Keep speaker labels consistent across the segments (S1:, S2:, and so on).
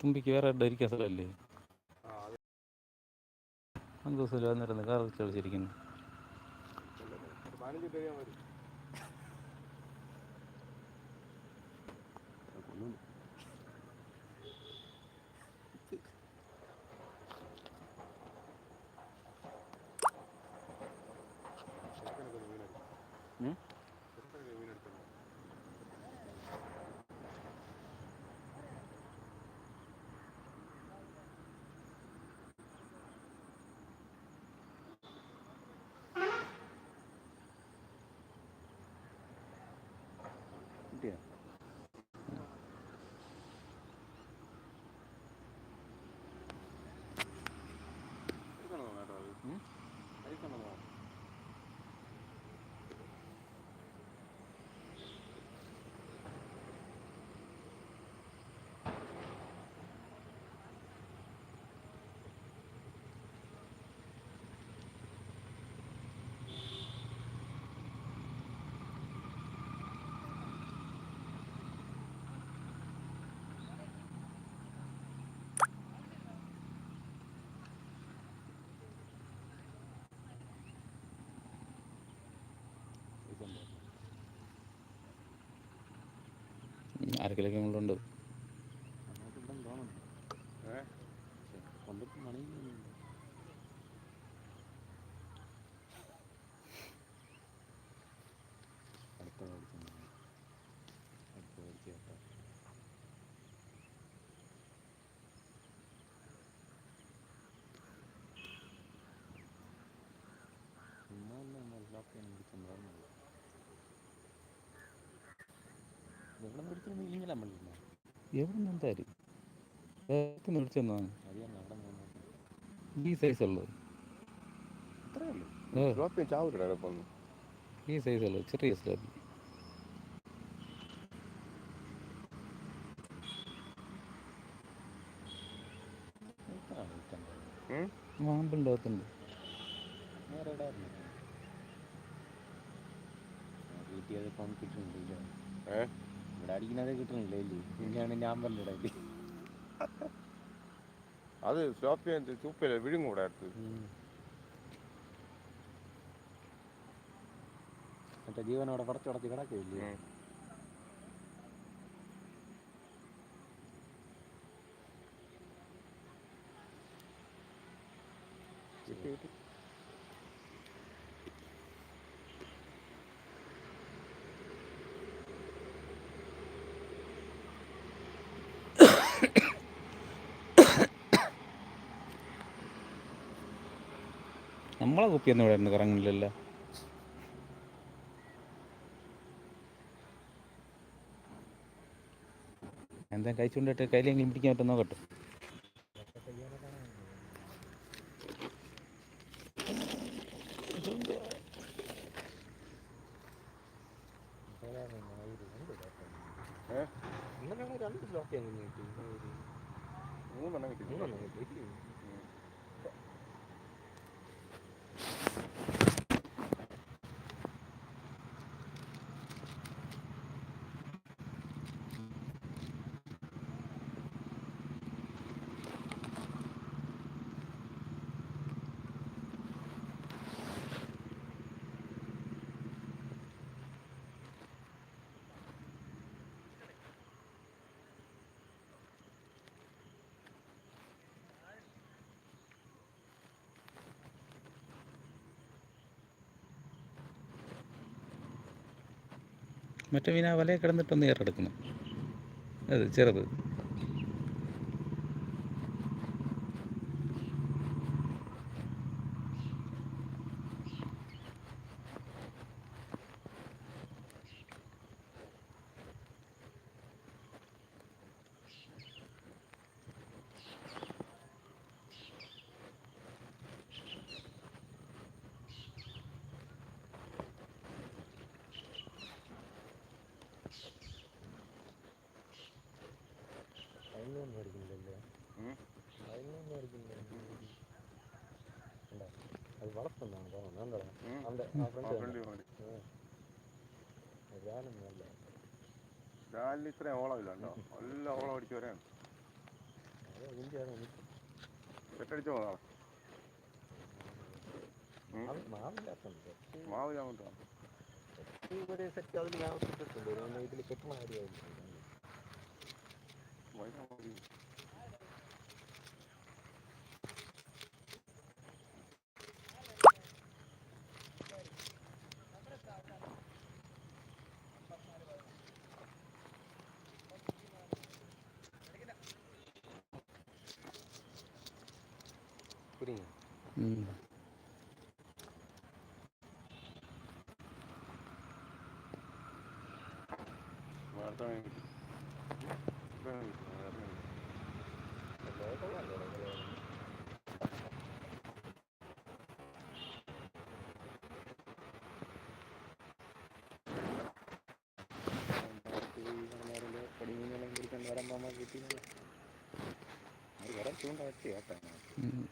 S1: തുമ്പിക്ക് വേറെ ഇരിക്കാൻ സ്ഥലമല്ലേ? അഞ്ച് ദിവസം വന്നിരുന്നു കാർ കളിച്ചിരിക്കുന്നു. അരക്കിലൊക്കെ നമ്മളുണ്ട്.
S2: എവിടെ മേടിച്ചു ഇങ്ങനെ നമ്മളില്ല
S1: എനിക്ക് നിന്ന് എന്തായാലും? നേരത്തെ മേടിച്ചെന്നാ
S2: അറിയാം അവിടെ നിന്ന്
S1: ഈ സൈസ് ഉള്ളത്. ഈ സൈസ് ഉള്ളത്. ചെറിയ
S2: നേരെ ഇടായിരുന്നു വീട്ടിൽ അതിപ്പം കിട്ടുന്നില്ല
S3: ഏ?
S2: ഇവിടെ അടിക്കുന്നത് കിട്ടുന്നില്ല ഇല്ലേ? പിന്നെയാണ് ഞാൻ പറഞ്ഞ ഇടയിൽ
S3: അത് സ്ലോപ്പിയും ചൂപ്പയില്ല വിഴുങ്ങൂടെ അടുത്ത്.
S2: മറ്റേ ജീവനോടെ പടച്ചുടച്ച് കിടക്കില്ലേ.
S3: കിട്ടി, കിട്ടി.
S1: നമ്മളെ കുപ്പിയൊന്നും ഇവിടെ നിന്ന് എന്താ കഴിച്ചുകൊണ്ടിട്ട് കയ്യിലെങ്കിലും പിടിക്കാൻ പറ്റും നോക്കട്ടെ. മറ്റേ മീൻ ആ വലയിൽ കിടന്നിട്ടൊന്ന് ഏറെടുക്കണം അത് ചെറുത്.
S2: തോന്നുന്നത്. അവന്റെ ആ ഫ്രണ്ട്
S3: ഫ്രണ്ട്
S2: നല്ല
S3: രാവിലെ ഇത്രയും ഓളമില്ല കേട്ടോ നല്ല ഓളം അടിച്ച് വരാൻ
S2: അതിന്റെയാണ്
S3: കെട്ടടിച്ചോ നാളെ? മാവ്
S2: ഇവിടെ സെറ്റ് അതിൽ ഞാൻ ഇതിൽ കെട്ടണ കാര്യമായിരുന്നു കുരുങ്ങി
S1: ഉം.
S3: നേരത്തെ വാങ്ങി കിട്ടി. ഇപ്പൊ വാങ്ങി കിട്ടി, നേരത്തെ വാങ്ങി കിട്ടി.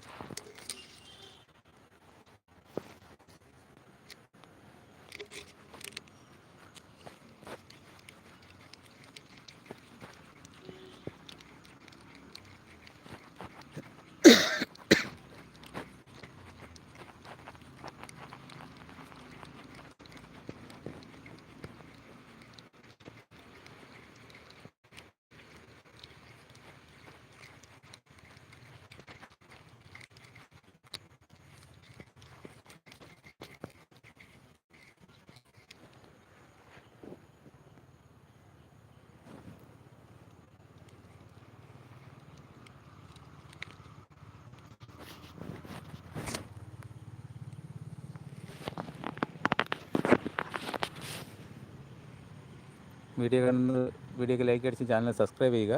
S1: വീഡിയോ കാണുന്നത് വീഡിയോക്ക് ലൈക്ക് അടിച്ച് ചാനൽ സബ്സ്ക്രൈബ് ചെയ്യുക.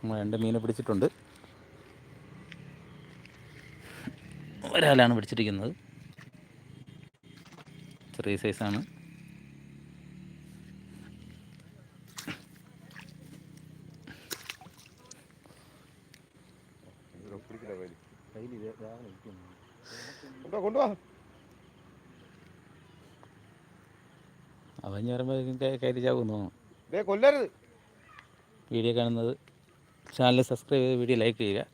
S1: നമ്മൾ രണ്ട് മീനെ പിടിച്ചിട്ടുണ്ട്. ഒരാളാണ് പിടിച്ചിരിക്കുന്നത്. ചെറിയ സൈസാണ്
S3: കൊണ്ടുവാ കൊണ്ടുവാ.
S1: അവഞ്ഞ് പറയുമ്പോൾ കയറ്റി ചാവുമെന്ന് തോന്നുന്നു.
S3: ദേ കൊല്ലരുത്.
S1: വീഡിയോ കാണുന്നത് ചാനൽ സബ്സ്ക്രൈബ് ചെയ്ത് വീഡിയോ ലൈക്ക് ചെയ്യുക.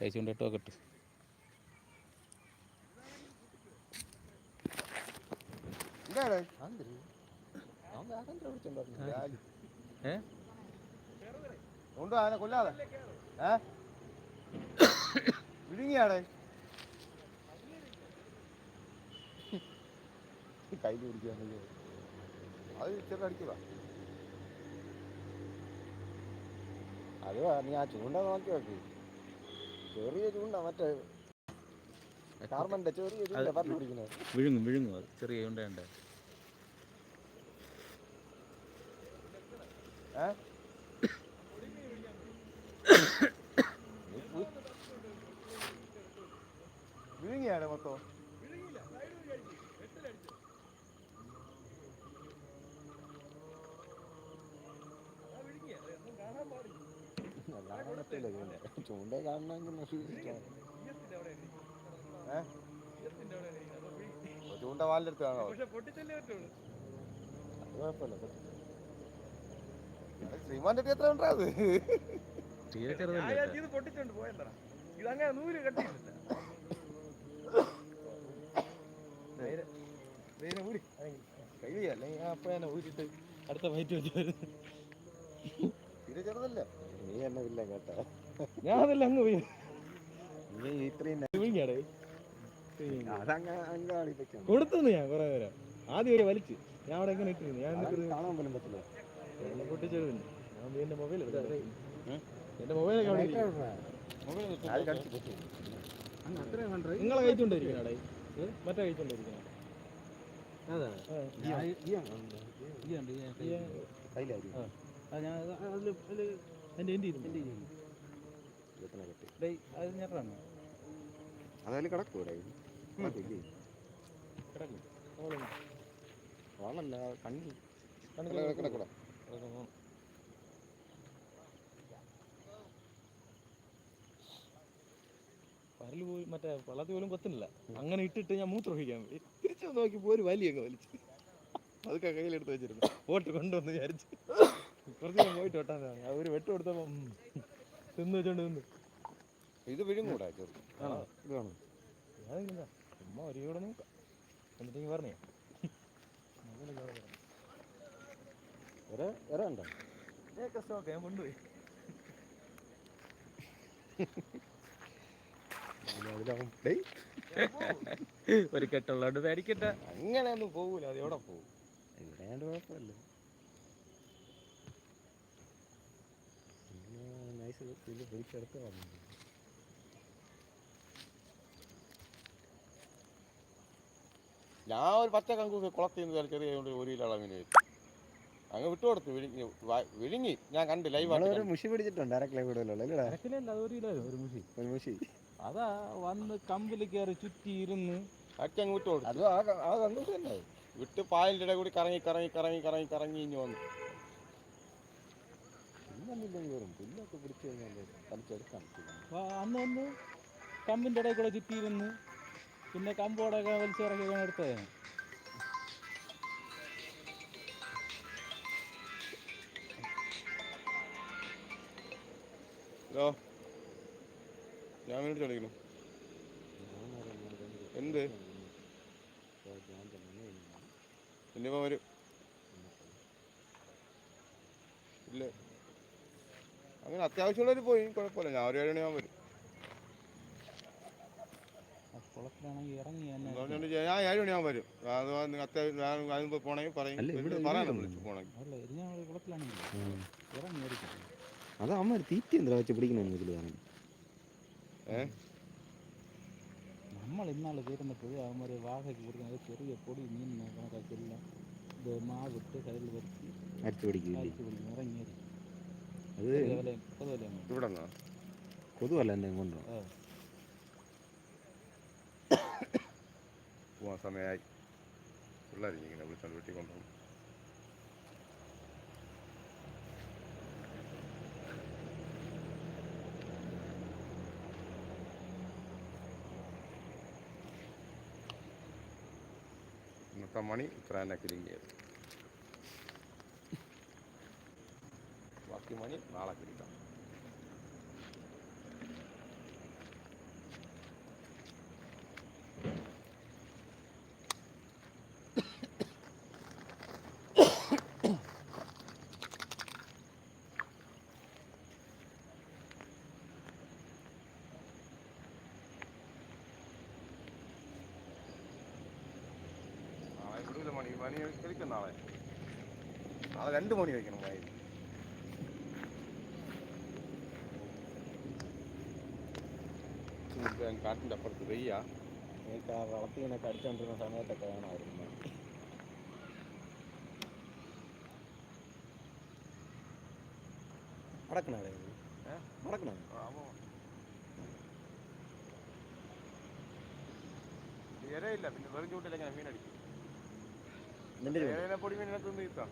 S1: കഴിച്ചുകൊണ്ട് ഇട്ടോ. കിട്ടും
S3: എന്താണ്
S2: ആന്തരി അവൻ വേറെ എന്താ വിളിച്ചിട്ടുണ്ടായിരുന്നു
S1: ഏ
S3: കൊണ്ടുവാ അതിനെ കൊല്ലാതെ ഏ വിഴുങ്ങിയാടേ
S2: കയ്യിൽ പിടിക്കാൻ
S3: അത് ചെറുതടിക്കുക
S2: അത് നീ ആ ചൂണ്ട നോക്കി നോക്കി ചെറിയ ചൂണ്ട മറ്റേ കാർബന്റെ ചെറിയ ചൂണ്ട പറഞ്ഞു പിടിക്കുന്നത്
S1: വിഴുങ്ങും വിഴുങ്ങും അത്. ചെറിയ ചൂണ്ടയുണ്ട്
S3: ഏ വിഴുങ്ങിയാടേ മൊത്തം
S2: പറ്റില്ല ചൂണ്ട ചൂണ്ട കാണണമെങ്കിൽ
S3: ചൂണ്ട വാലിലെടുത്ത് കാണോ
S2: കുഴപ്പമില്ല
S3: ശ്രീമാന്റെ എത്ര ഉണ്ടാ അത്?
S1: തീരെ ചെറുതല്ലേ
S4: ഇത് പൊട്ടിച്ചോണ്ട് പോയതാ ഇതങ്ങനെ നൂൽ
S3: കഴിയ അല്ലെങ്കിൽ അപ്പൊ തന്നെ ഊരിട്ട്
S1: അടുത്ത വൈറ്റ് വെച്ച്
S2: നീ എന്നെ കേട്ടോ.
S4: ഞാൻ അതല്ല അങ്ങ് പോയി.
S2: നീ ഇത്രയും
S4: വിളിക്കാടേ?
S2: അതങ്ങ് അങ്ങാടി വെക്കണം
S4: കൊടുത്തു ഞാൻ കുറെ നേരം. ആദ്യം ഒരു വലിച്ച്. ഞാൻ അവിടെ എങ്ങനെ ഇട്ടിരുന്നു? ഞാൻ
S2: കാണാൻ പോലും പറ്റില്ല.
S4: എന്നെ പൊട്ടിച്ചെടുക്കുന്നു ഞാൻ എന്റെ മൊബൈൽ എന്റെ മൊബൈലൊക്കെ അവിടെ നിങ്ങളെ കഴിച്ചോണ്ടിരിക്കണേ മറ്റേ കഴിച്ചോണ്ടിരിക്കണേ
S2: കയ്യിലായിരിക്കും.
S4: എന്റെ എന്റെ ഇരുന്നു
S2: എന്റെ കെട്ടി
S1: ഡേയ് അത് ഞെട്ടാണ്
S2: അതായത് കിടക്കൂടെ? ഇല്ലേ
S4: കിടക്കും.
S2: വളല്ല കണ്ണി.
S3: കിടക്കൂടാ
S4: പരൽ പോയി മറ്റേ വള്ളത്തിൽ പോലും കൊത്തുന്നില്ല അങ്ങനെ ഇട്ടിട്ട് ഞാൻ മൂത്ര ഒഴിക്കാൻ പോയി. തിരിച്ചു നോക്കി നോക്കിയപ്പോൾ ഒരു വലിയ അങ്ങ് വലിച്ചു. അതൊക്കെ കയ്യിലെടുത്ത് വെച്ചിരുന്നു. ഓട്ട് കൊണ്ടുവന്ന് വിചാരിച്ചു. കുറച്ച് നേരം പോയിട്ട് വെട്ടാനാണ് അവർ വെട്ട് കൊടുത്തപ്പോൾ ഉം, തിന്ന് വെച്ചോണ്ട് തിന്ന്.
S3: ഇത് വിഴുങ്ങൂടാ ചെറുത്
S4: ആണോ?
S3: ഇത്
S4: ചുമ്മാ ഒരു കൂടെ നോക്കാം എന്നിട്ട് ഇങ്ങ് പറഞ്ഞേ.
S3: ഉണ്ടോ
S4: സ്റ്റോക്ക് ഞാൻ കൊണ്ടുപോയി.
S3: അതിലാവും. ഡേയ്.
S1: ഒരു കെട്ടുള്ളതുകൊണ്ട് പേടിക്കട്ടെ
S3: അങ്ങനെയൊന്നും പോകൂല അത് എവിടെ പോകും ഇവിടെയാണ്ട് കുഴപ്പമില്ല. നൈസ് ഇത് പിടിച്ചെടുത്ത് വന്നു ഞാൻ ഒരു പച്ച കങ്കൂസ് കുളത്തിൽ നിന്ന് ചെറിയ കൊണ്ട് ഒരു കിലോ അളവിന് വെച്ചു അങ്ങ് വിട്ടുകൊടുത്തു വിഴുങ്ങി വിഴുങ്ങി. ഞാൻ കണ്ട്
S2: ഒരു
S3: ലൈവായിട്ട്
S2: മുഷി പിടിച്ചിട്ടുണ്ട്
S1: അരക്കിലല്ല ഒരു കിലോ ഒരു മുഷി?
S2: ഒരു മുഷി.
S1: അതാ വന്ന് കമ്പിൽ കയറി ചുറ്റി ഇരുന്ന്
S3: അച്ഛൻ വിട്ടുകൊടുത്തു
S2: അതും ആ ക- ആ കണ്ടൂസ് തന്നെ.
S3: വിട്ട് പായലിന്റെ കൂടി കറങ്ങി കറങ്ങി കറങ്ങി കറങ്ങി കറങ്ങി ഇഞ്ഞു വന്നു.
S2: പുല്ലൊക്കെ പിടിച്ചു കഴിഞ്ഞാൽ
S1: അന്ന് വന്ന് കമ്പിന്റെ ഇടയിൽ കൂടെ ചുറ്റിയിരുന്ന് പിന്നെ കമ്പോടൊക്കെ വലിച്ചിറക്കി എടുത്തത്.
S3: ഹലോ. ഞാൻ വേണ്ടി ചോദിക്കുന്നു എന്ത്? ഇനിയിപ്പോ വരും. ഇല്ല. അങ്ങനെ അത്യാവശ്യമുള്ളവർ പോയി കുഴപ്പമില്ല. ഞാൻ ഒരു ഏഴ് ഞാൻ വരും. ഞാൻ ഏഴ് മണിയാകുമ്പോൾ വരും. അത് അത്യാവശ്യം ഞാൻ അതിന് പോണെങ്കിൽ പറയും. പറയാനോ വിളിച്ചു പോണെങ്കിൽ.
S2: അത് അമ്മ തീറ്റ എന്താ വെച്ച് പിടിക്കണമെന്ന്
S1: നമ്മൾ ഇന്നാൾ കയറുന്നപ്പോൾ അവന്മാർ വാഹയ്ക്ക് കൊടുക്കുന്നത് ചെറിയ പൊടി മീൻ കണക്കാക്കില്ല ഇത് മാവിട്ട് കയ്യിൽ വരുത്തി
S2: അരിച്ചു പിടിക്കും
S1: അരിച്ചു പിടിക്കും ഇറങ്ങി
S2: അത്
S3: ഇവിടെ
S2: കൊതുവല്ല എന്തെങ്കിലും കൊണ്ടോ.
S3: പോവാൻ സമയമായി. പിള്ളേരിങ്ങനെ വിളിച്ചോണ്ട് വീട്ടിൽ കൊണ്ടുപോകും. ഇന്നത്തെ മണി ഇത്ര തന്നെ കിരിങ്ങിയത്. കിരിക്കാം നാളെ വിടൂല മണി മണി കഴിക്കും നാളെ. നാളെ രണ്ട് മണി വയ്ക്കണം മണി കാട്ടിന്റെ അപ്പുറത്ത് വെയ്യ
S2: എനിക്ക് ആ വളർത്തി ഇങ്ങനെ കടിച്ചുകൊണ്ടിരുന്ന സമയത്തൊക്കെ വേണമായിരുന്നു. മടക്കണേ? മടക്കണേ?
S3: ഇരയില്ല പിന്നെ വെറും ചൂട്ടിൽ മീനടിക്കും പൊടി മീനിനെ തിന്ന് കിട്ടാം.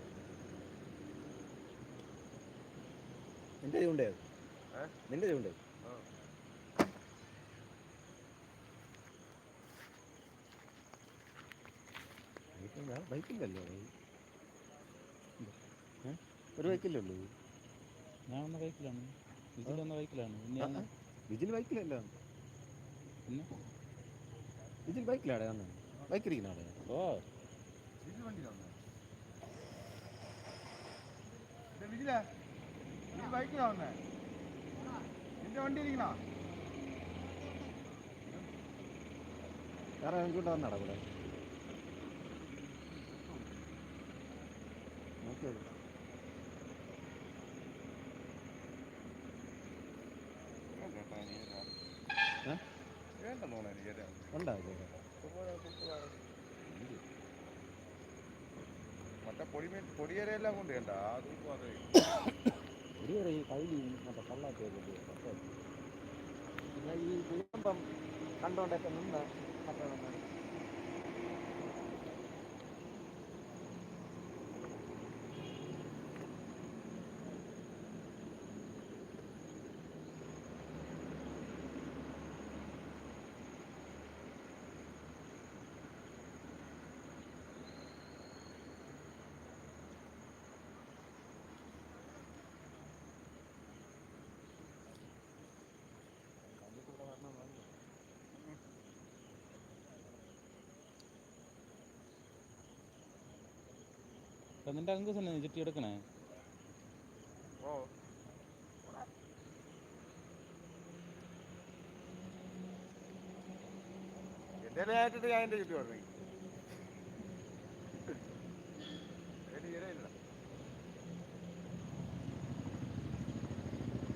S2: നിന്റെ
S3: ചൂണ്ടയോ?
S2: നിന്റെ ചൂണ്ടേ
S3: ആ.
S2: ബൈക്കില്ലല്ലോ ഒരു ബൈക്കില്ലേ ഉള്ളൂ?
S1: ഞാൻ വന്ന ബൈക്കിലാണ്. വിജിൽ വന്ന ബൈക്കിലാണ്. അന്ന്
S2: വിജിൽ ബൈക്കിലല്ലോ
S1: പിന്നെ?
S2: വിജിൽ ബൈക്കിലാടെ വന്നത് ബൈക്കിരിക്കുന്ന ആടെ
S1: ഓ.
S3: വിജിലേ ഈ ബൈക്കിലാ വന്നേ? നിന്റെ വണ്ടി ഇരിക്കണോ
S2: വേറെ ചൂണ്ട വന്നാടാ കൂടെ നോക്കിയത് ഏ?
S3: വേണ്ടെന്ന് തോന്നുന്നു എനിക്ക് ഇര.
S2: ഉണ്ടാ ചൂണ്ട
S3: ഇതുപോലെ മറ്റേ കൊണ്ട് അതും
S2: ഈ മറ്റേ കള്ളാക്കി പിന്നെ ഈ കുഴമ്പം കണ്ടോണ്ടൊക്കെ നിന്ന് മറ്റേ
S1: നിന്റെ അങ്കൂസ് തന്നെ ചുറ്റി എടുക്കണേ?
S3: ഓ. എന്റെ ആയിട്ടിട്ട് ഞാൻ എന്റെ ചുറ്റി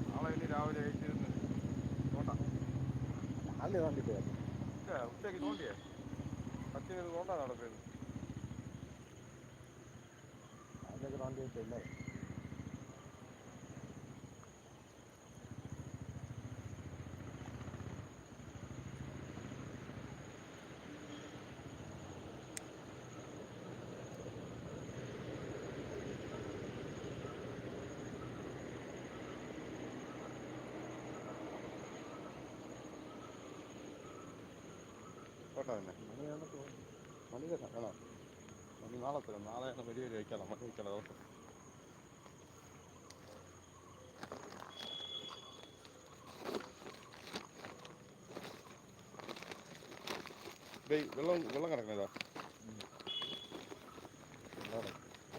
S3: നാളെ ഇനി രാവിലെ തോണ്ട.
S2: കണ്ടിട്ട്
S3: ഉച്ചയ്ക്ക് തോണ്ടിയേ. പത്തിന് തോണ്ടാ നടക്കുന്നത്.
S2: അതിലൊക്കെ തോണ്ടി വെച്ചില്ല
S3: തോട്ടാ തന്നെ
S2: മണിയാണ് തോന്നുന്നു
S3: മണി തരാം വേണോ മണി നാളെ തരാം നാളെ വലിയ കഴിക്കാം നമുക്ക് കഴിക്കാം ഡേയ് വെള്ളം വെള്ളം കിടക്കണതാ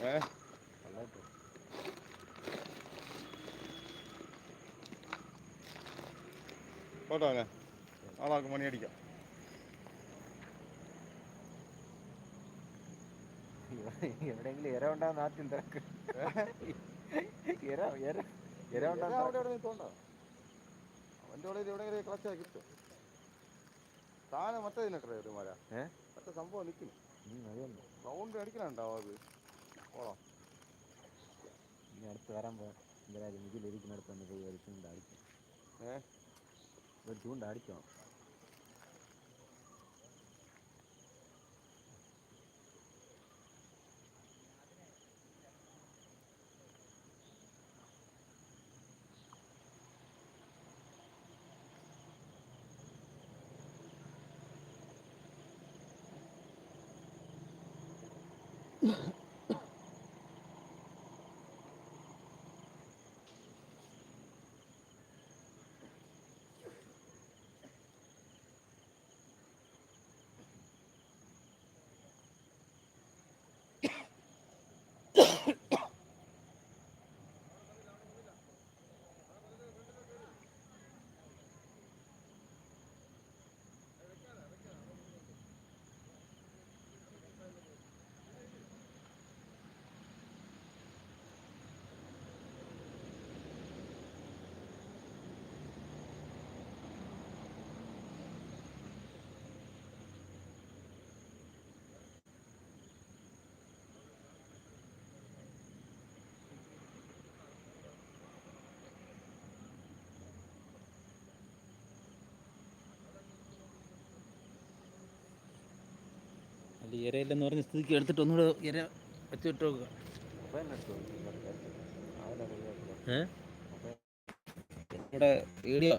S3: ഏ? പോട്ടോ അവനെ നാളാൾക്ക് മണി അടിക്കാം
S2: എവിടെയെങ്കിലും ഇര ഉണ്ടാകുന്ന നാട്ടിൽ തിരക്ക്. ഇര ഇര ഇര
S3: തോണ്ട അവന്റെ ഉള്ളിൽ എവിടെയെങ്കിലും ക്ലച്ചായി താനെ മറ്റേ ഇതിനൊക്കെ ഒരു മര.
S2: ഏ?
S3: മറ്റേ സംഭവം നിൽക്കുന്നു.
S2: അറിയാമോ
S3: റൗണ്ട് അടിക്കണുണ്ടാവും അത്? ഓളോ
S2: ഇനി അടുത്ത് വരാൻ പോകാം എന്തായാലും ഇതിലിരിക്കുന്നിടത്ത് തന്നെ പോയി ഒരു ചൂണ്ട അടിക്കും.
S3: ഏ?
S2: ഒരു ചൂണ്ട Yeah.
S1: അല്ല ഇരയില്ലെന്ന് പറഞ്ഞ സ്ഥിതിക്ക് എടുത്തിട്ട് ഒന്നുകൂടെ ഇര വെച്ചിട്ട് നോക്കുക
S2: അപ്പോൾ തന്നെ എടുത്തു അവനെ
S1: ഏ? ഇവിടെ വീഡിയോ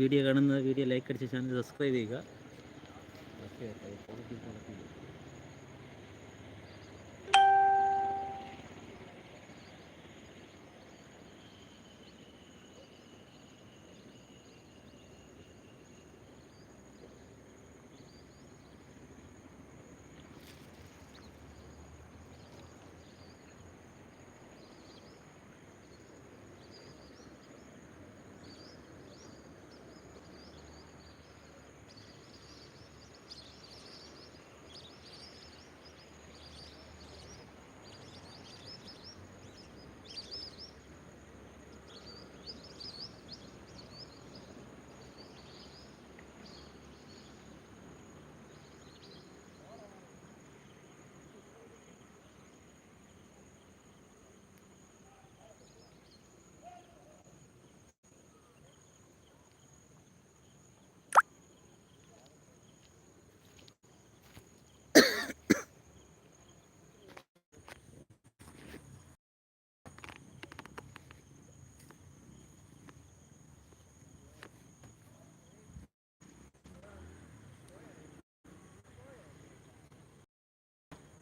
S1: വീഡിയോ കാണുന്ന വീഡിയോ ലൈക്ക് അടിച്ച് ചാനൽ സബ്സ്ക്രൈബ് ചെയ്യുക.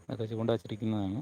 S1: അതൊക്കെ ചൂണ്ട വച്ചിരിക്കുന്നതാണ്.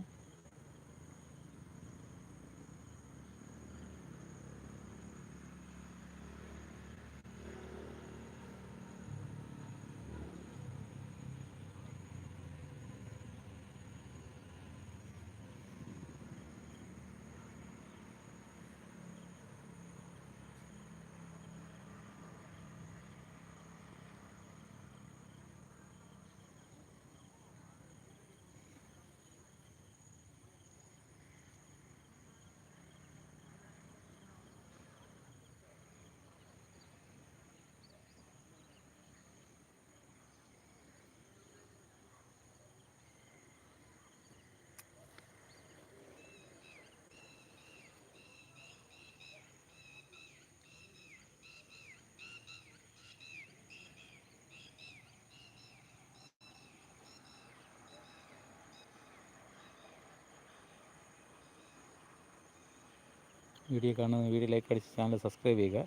S1: വീഡിയോ കാണുന്ന വീഡിയോ ലൈക്ക് അടിച്ച് ചാനൽ സബ്സ്ക്രൈബ് ചെയ്യുക.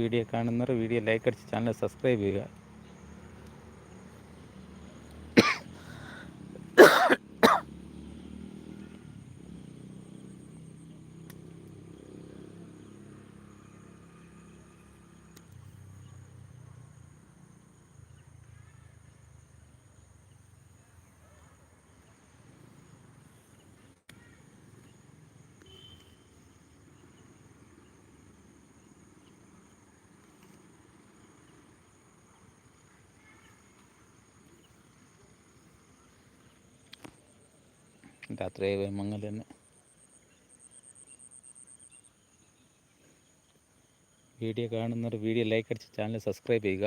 S1: വീഡിയോ കാണുന്നവർ വീഡിയോ ലൈക്ക് അടിച്ച് ചാനൽ സബ്സ്ക്രൈബ് ചെയ്യുക. രാത്രിയായി മങ്ങൽ തന്നെ. വീഡിയോ കാണുന്നവർ വീഡിയോ ലൈക്ക് അടിച്ച് ചാനൽ സബ്സ്ക്രൈബ് ചെയ്യുക.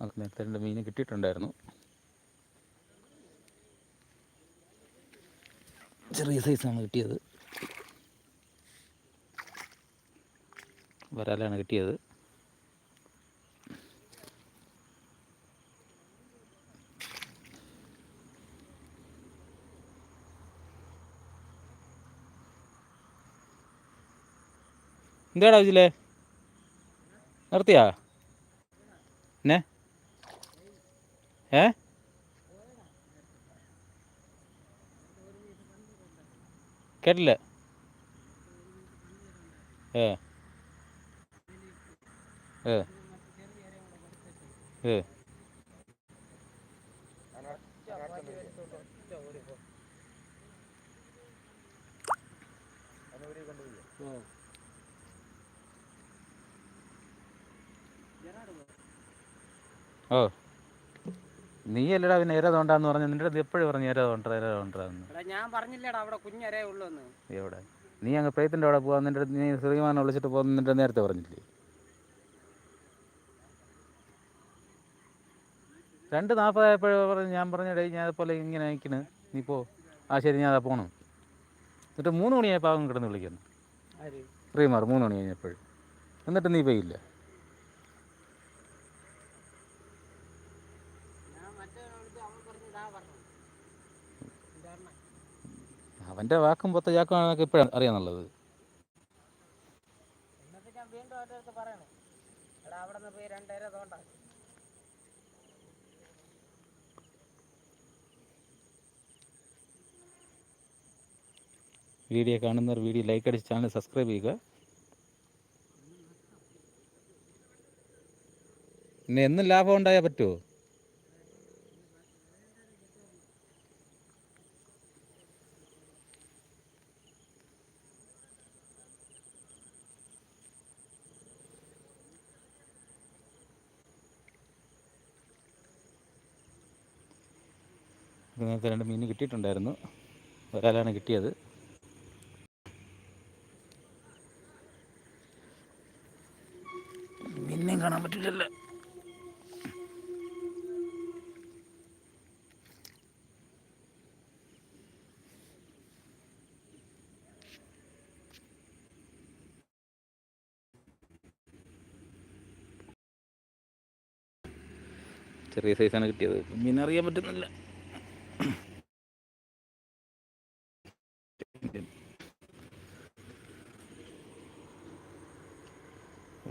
S1: നമുക്ക് നേരത്തെ രണ്ട് മീൻ കിട്ടിയിട്ടുണ്ടായിരുന്നു. ചെറിയ സൈസാണ് കിട്ടിയത്. വരാലാണ് കിട്ടിയത്. എന്താടാ ഇതിലെ നിർത്തിയാ? എന്നെ ഏ കേട്ടില്ല ഏ ഏ ഏ ഓ നീ അല്ലടാ പിന്നെ ഏരത തോണ്ടാന്ന് പറഞ്ഞു നിന്റെ അടുത്ത് എപ്പോഴും പറഞ്ഞു ഏരത തോണ്ട ഏരത ഉണ്ടെന്ന്
S5: എടാ ഞാൻ പറഞ്ഞില്ലടാ അവിടെ കുഞ്ഞരേ ഉള്ളൂന്ന്.
S1: എവിടെ? നീ അങ്ങ് പ്രേത്തിന്റെ അവിടെ പോവാൻ നിന്റെ അടുത്ത് നീ ശ്രീമാനെ വിളിച്ചിട്ട് പോകുന്ന നിന്റെ നേരത്തെ പറഞ്ഞില്ലേ? രണ്ട് നാൽപ്പതായപ്പോഴേ പറഞ്ഞു ഞാൻ പറഞ്ഞടേ ഞാൻ അതുപോലെ ഇങ്ങനെ അയക്കണ് നീ പോ. ആ ശരി ഞാൻ അതാ പോണം. എന്നിട്ട് മൂന്ന് മണിയായപ്പോൾ അവൻ കിടന്ന് വിളിക്കുന്നു. ശ്രീമാർ മൂന്ന് മണി കഴിഞ്ഞപ്പോഴും. എന്നിട്ട് നീ പോയില്ല
S5: ഞാൻ മറ്റേ വിളിച്ചു അവൻ പറഞ്ഞു ഇതാ പറഞ്ഞു ഇതാണ്
S1: അവന്റെ വാക്കും പൊത്ത ചാക്കുമാണെന്നൊക്കെ ഇപ്പോഴാണ് അറിയാന്നുള്ളത് വീഡിയോ കാണുന്നവർ വീഡിയോ ലൈക്ക് അടിച്ച് ചാനൽ സബ്സ്ക്രൈബ് ചെയ്യുക. പിന്നെ എന്നും ലാഭം ഉണ്ടായാൽ പറ്റുമോ നേരത്തെ രണ്ട് മീൻ കിട്ടിയിട്ടുണ്ടായിരുന്നു. ഒരാളാണ് കിട്ടിയത്. മീനിനെയും കാണാൻ പറ്റില്ല ചെറിയ സൈസാണ് കിട്ടിയത്. മീൻ അറിയാൻ പറ്റുന്നില്ല.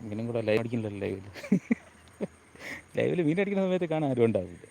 S1: ഇങ്ങനെയും കൂടെ ലൈവ് അടിക്കുന്നില്ല ലൈവിൽ ലൈവിൽ മീൻ അടിക്കുന്ന സമയത്ത് കാണാൻ ആരും ഉണ്ടാവില്ല.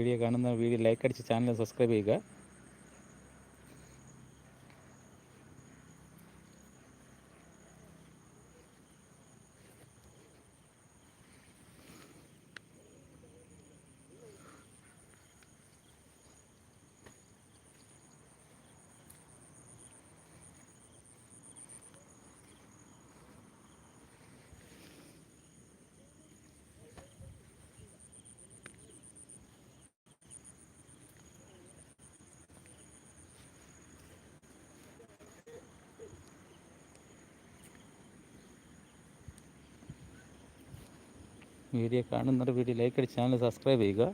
S1: വീഡിയോ കാണുന്ന വീഡിയോ ലൈക്ക് അടിച്ച് ചാനൽ സബ്സ്ക്രൈബ് ചെയ്യുക. വീഡിയോ കാണുന്നവർ വീഡിയോ ലൈക്ക് അടിച്ച് ചാനൽ സബ്സ്ക്രൈബ് ചെയ്യുക.